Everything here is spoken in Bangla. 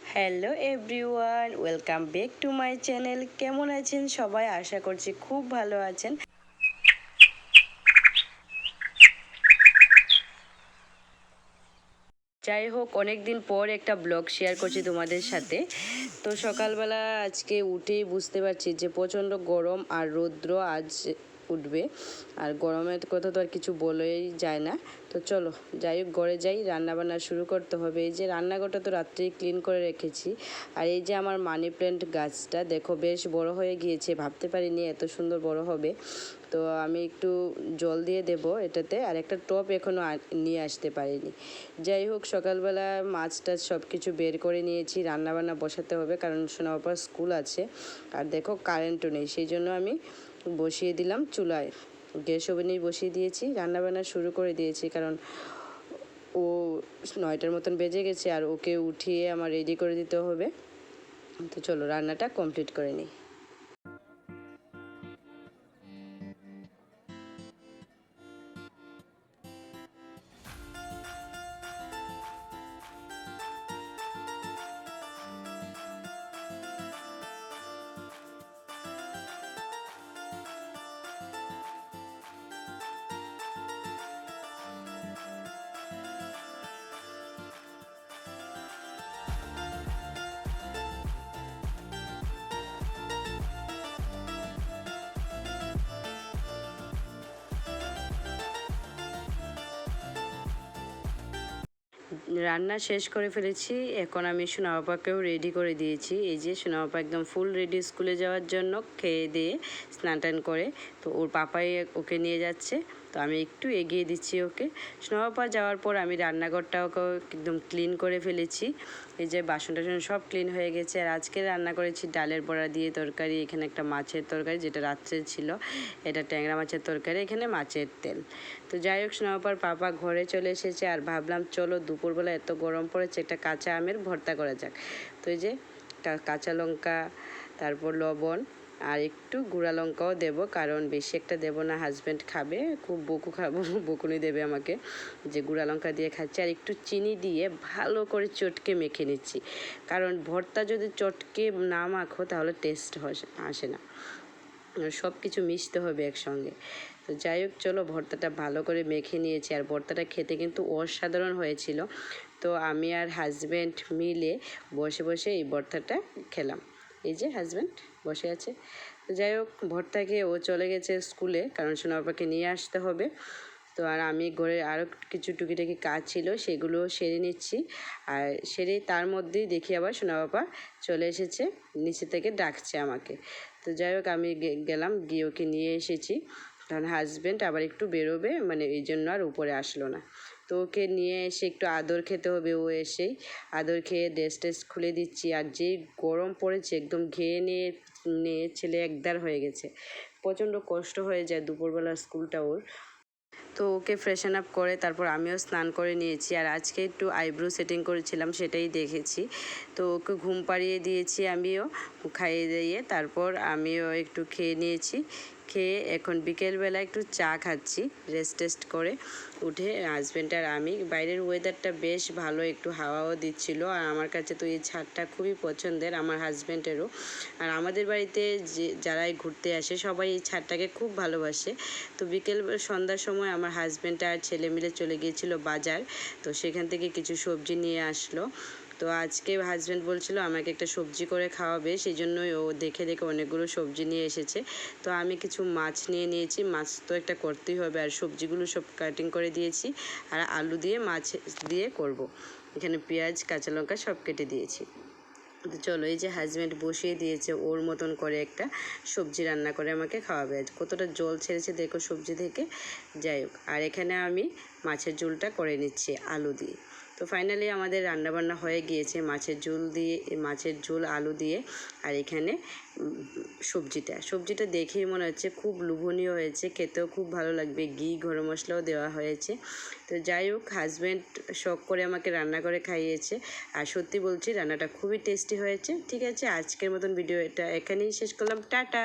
Hello everyone welcome back to my channel কেমন আছেন সবাই? আশা করছি খুব ভালো আছেন। যাই হোক অনেক দিন পর একটা ব্লগ শেয়ার করছি তোমাদের সাথে। তো সকালবেলা আজকে উঠেই বুঝতে পারছি যে প্রচণ্ড গরম আর রৌদ্র আজ উঠবে আর গরমের কথা তো আর কিছু বলেই যায় না। তো চলো, যাই হোক, ঘরে যাই রান্না বান্না শুরু করতে হবে। এই যে রান্নাঘরটা তো রাত্রেই ক্লিন করে রেখেছি। আর এই যে আমার মানি প্ল্যান্ট গাছটা, দেখো বেশ বড় হয়ে গিয়েছে, ভাবতে পারিনি এত সুন্দর বড় হবে। তো আমি একটু জল দিয়ে দেব এটাতে, আর একটা টপ এখনও নিয়ে আসতে পারিনি। যাই হোক, সকালবেলা মাছ টাছ সব কিছু বের করে নিয়েছি, রান্নাবান্না বসাতে হবে, কারণ সোনাবাপার স্কুল আছে। আর দেখো কারেন্টও নেই, সেই জন্য আমি বসিয়ে দিলাম চুলায়। গ্যাস ওভেনেই বসিয়ে দিয়েছি রান্না বান্না শুরু করে দিয়েছি কারণ ও নয়টার মতন বেজে গেছে আর ওকে উঠিয়ে আমার রেডি করে দিতে হবে। তো চলো রান্নাটা কমপ্লিট করে নিই। রান্না শেষ করে ফেলেছি। এখন আমি সোনাবাপাকেও রেডি করে দিয়েছি। এই যে সোনাবাপা একদম ফুল রেডি স্কুলে যাওয়ার জন্য খেয়ে দিয়ে স্নান টান করে, তো ওর পাপাই ওকে নিয়ে যাচ্ছে। তো আমি একটু এগিয়ে দিচ্ছি ওকে। সোনাবাপা যাওয়ার পর আমি রান্নাঘরটাও একদম ক্লিন করে ফেলেছি। এই যে বাসন টাসন সব ক্লিন হয়ে গেছে। আর আজকে রান্না করেছি ডালের বড়া দিয়ে তরকারি, এখানে একটা মাছের তরকারি যেটা রাত্রে ছিল। এটা ট্যাংরা মাছের তরকারি, এখানে মাছের তেল। তো যাই হোক সোনাবাপার পাপা ঘরে চলে এসেছে আর ভাবলাম চলো দুপুরবেলা এত গরম পড়েছে, একটা কাঁচা আমের ভর্তা করা যাক। তো এই যে কাঁচা লঙ্কা, তারপর লবণ আর একটু গুঁড়া লঙ্কাও দেব, কারণ বেশি একটা দেব না হাজব্যান্ড খাবে, খুব বকু খাব, বকুনি দেবে আমাকে যে গুঁড়া লঙ্কা দিয়ে খাচ্ছি। আর একটু চিনি দিয়ে ভালো করে চটকে মেখে নিচ্ছি, কারণ ভর্তা যদি চটকে না মাখো তাহলে টেস্ট আসে না। সব কিছু মিশতে হবে একসঙ্গে। তো যাই হোক, চলো ভর্তাটা ভালো করে মেখে নিয়েছি। আর ভর্তাটা খেতে কিন্তু অসাধারণ হয়েছিল। তো আমি আর হাজব্যান্ড মিলে বসে বসে এই ভর্তাটা খেলাম। এই যে হাজব্যান্ড বসে আছে। তো যাই হোক, ভোর থেকে ও চলে গেছে স্কুলে কারণ সোনাবাপাকে নিয়ে আসতে হবে। তো আর আমি ঘরে আরও কিছু টুকিটাকি কাজ ছিল, সেগুলো সেরে নিচ্ছি। আর সেরে তার মধ্যেই দেখি আবার সোনা সোনাবাপা চলে এসেছে, নিচে থেকে ডাকছে আমাকে। তো যাই হোক, আমি গেলাম, গিয়ে ওকে নিয়ে এসেছি। কারণ হাজব্যান্ড আবার একটু বেরোবে মানে এই জন্য আর উপরে আসলো না। তো ওকে নিয়ে এসে একটু আদর খেতে হবে, ও এসেই আদর খেয়ে ড্রেস টেস খুলে দিচ্ছি। আর যেই গরম পড়েছে, একদম ঘেয়ে নিয়ে নিয়ে ছেলে একদার হয়ে গেছে। প্রচণ্ড কষ্ট হয়ে যায় দুপুরবেলা স্কুলটা ওর। তো ওকে ফ্রেশন আপ করে তারপর আমিও স্নান করে নিয়েছি। আর আজকে একটু আইব্রো সেটিং করেছিলাম, সেটাই দেখেছি। তো ওকে ঘুম পাড়িয়ে দিয়েছি আমিও, খাইয়ে দিয়ে তারপর আমিও একটু খেয়ে নিয়েছি। খেয়ে এখন বিকেলবেলা একটু চা খাচ্ছি রেস্ট টেস্ট করে উঠে হাজব্যান্ড আর আমি। বাইরের ওয়েদারটা বেশ ভালো, একটু হাওয়াও দিচ্ছিল। আর আমার কাছে তো এই ছাদটা খুবই পছন্দের, আমার হাজব্যান্ডেরও আর আমাদের বাড়িতে যে, যারাই ঘুরতে আসে, সবাই এই ছাদটাকে খুব ভালোবাসে। তো বিকেল, সন্ধ্যার সময় আমার হাজব্যান্ড আর ছেলে মিলে চলে গিয়েছিল বাজার। তো সেখান থেকে কিছু সবজি নিয়ে আসলো। তো আজকে হাজব্যান্ড বলছিল আমাকে একটা সবজি করে খাওয়াবে সেই জন্যই ও দেখে দেখে অনেকগুলো সবজি নিয়ে এসেছে। তো আমি কিছু মাছ নিয়ে নিয়েছি, মাছ তো একটা করতেই হবে, আর সবজিগুলো সব কাটিং করে দিয়েছি, আর আলু দিয়ে, মাছ দিয়ে করব। এখানে পেঁয়াজ, কাঁচা লঙ্কা সব কেটে দিয়েছি। তো চলো, এই যে হাজব্যান্ড বসিয়ে দিয়েছে ওর মতন করে একটা সবজি রান্না করে আমাকে খাওয়াবে। কতটা জল ছেড়েছে দেখো সবজি থেকে। যাই হোক, আর এখানে আমি মাছের ঝোলটা করে নিচ্ছি আলু দিয়ে। তো ফাইনালি আমাদের রান্নাবান্না হয়ে গিয়েছে মাছের ঝোল দিয়ে, মাছের ঝোল, আলু দিয়ে আর এখানে সবজিটা। সবজিটা দেখেই মনে হচ্ছে খুব লোভনীয় হয়েছে, খেতেও খুব ভালো লাগবে। ঘি, গরম মশলাও দেওয়া হয়েছে। তো যাই হোক হাজব্যান্ড শখ করে আমাকে রান্না করে খাইয়েছে। আর সত্যি বলছি, রান্নাটা খুবই টেস্টি হয়েছে। ঠিক আছে, আজকের মতন ভিডিও এটা এখানেই শেষ করলাম। টাটা!